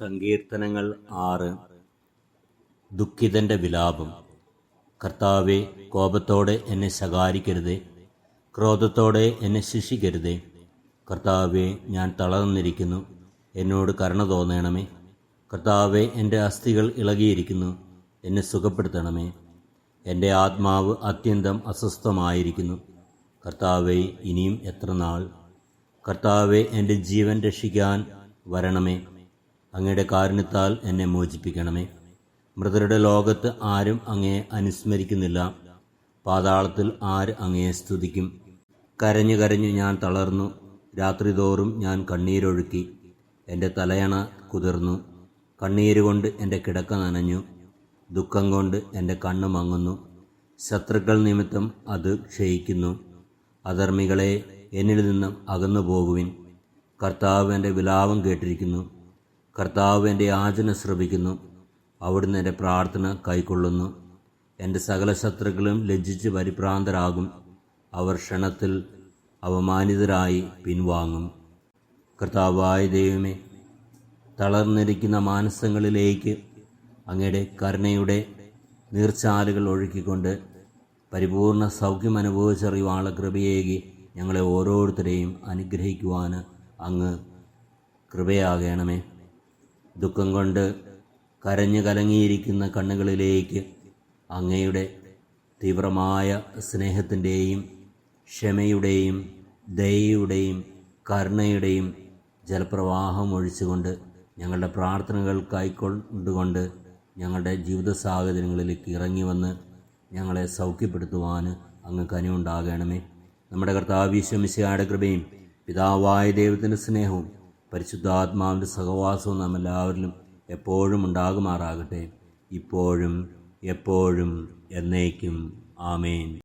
സങ്കീർത്തനങ്ങൾ ആറ്. ദുഃഖിതന്റെ വിലാപം. കർത്താവെ കോപത്തോടെ എന്നെ ശകാരിക്കരുതേ. ക്രോധത്തോടെ എന്നെ ശിക്ഷിക്കരുതേ. കർത്താവെ ഞാൻ തളർന്നിരിക്കുന്നു. എന്നോട് കരുണ തോന്നണമേ. കർത്താവെ എന്റെ അസ്ഥികൾ ഇളകിയിരിക്കുന്നു. എന്നെ സുഖപ്പെടുത്തണമേ. എന്റെ ആത്മാവ് അത്യന്തം അസ്വസ്ഥമായിരിക്കുന്നു. കർത്താവെ ഇനിയും എത്ര നാൾ? കർത്താവെ എന്റെ ജീവൻ രക്ഷിക്കാൻ വരണമേ. അങ്ങയുടെ കാരുണ്യത്താൽ എന്നെ മോചിപ്പിക്കണമേ. മൃതരുടെ ലോകത്ത് ആരും അങ്ങയെ അനുസ്മരിക്കുന്നില്ല. പാതാളത്തിൽ ആര് അങ്ങയെ സ്തുതിക്കും. കരഞ്ഞു കരഞ്ഞു ഞാൻ തളർന്നു. രാത്രിതോറും ഞാൻ കണ്ണീരൊഴുക്കി. എന്റെ തലയണ കുതിർന്നു. കണ്ണീരുകൊണ്ട് എന്റെ കിടക്ക നനഞ്ഞു. ദുഃഖം കൊണ്ട് എന്റെ കണ്ണ് മങ്ങുന്നു. ശത്രുക്കൾ നിമിത്തം അത് ക്ഷയിക്കുന്നു. അധർമ്മികളെ എന്നിൽ നിന്നും അകന്നു പോകുവിൻ കർത്താവ് എന്റെ വിലാപം കേട്ടിരിക്കുന്നു. കർത്താവ് എന്റെ യാചന ശ്രമിക്കുന്നു അവിടുന്ന് എന്റെ പ്രാർത്ഥന കൈക്കൊള്ളുന്നു. എന്റെ സകല ശത്രുക്കളും ലജ്ജിച്ച് പരിഭ്രാന്തരാകും. അവർ ക്ഷണത്തിൽ അവമാനിതരായി പിൻവാങ്ങും. കർത്താവായ ദൈവമേ തളർന്നിരിക്കുന്ന മാനസങ്ങളിലേക്ക് അങ്ങയുടെ കരുണയുടെ നീർച്ചാലുകൾ ഒഴുക്കിക്കൊണ്ട് പരിപൂർണ സൗഖ്യം അനുഭവിച്ചറിയുവാനുള്ള കൃപയേകി ഞങ്ങളെ ഓരോരുത്തരെയും അനുഗ്രഹിക്കുവാൻ അങ്ങ് കൃപയാകണമേ. ദുഃഖം കൊണ്ട് കരഞ്ഞു കലങ്ങിയിരിക്കുന്ന കണ്ണുകളിലേക്ക് അങ്ങയുടെ തീവ്രമായ സ്നേഹത്തിന്റെയും ക്ഷമയുടെയും ദയയുടെയും കരുണയുടെയും ജലപ്രവാഹം ഒഴിച്ചുകൊണ്ട് ഞങ്ങളുടെ പ്രാർത്ഥനകൾ കൈക്കൊണ്ടുകൊണ്ട് ഞങ്ങളുടെ ജീവിത സാഹചര്യങ്ങളിലേക്ക് ഇറങ്ങി വന്ന് ഞങ്ങളെ സൗഖ്യപ്പെടുത്തുവാൻ അങ്ങ് കനിവുണ്ടാകണമേ നമ്മുടെ കർത്താവീശ്വമിശയുടെ കൃപയും പിതാവായ ദൈവത്തിന്റെ സ്നേഹവും പരിശുദ്ധാത്മാവിന്റെ സഹവാസവും നാം എല്ലാവരിലും എപ്പോഴും ഉണ്ടാകുമാറാകട്ടെ. ഇപ്പോഴും എപ്പോഴും എന്നേക്കും. ആമേൻ.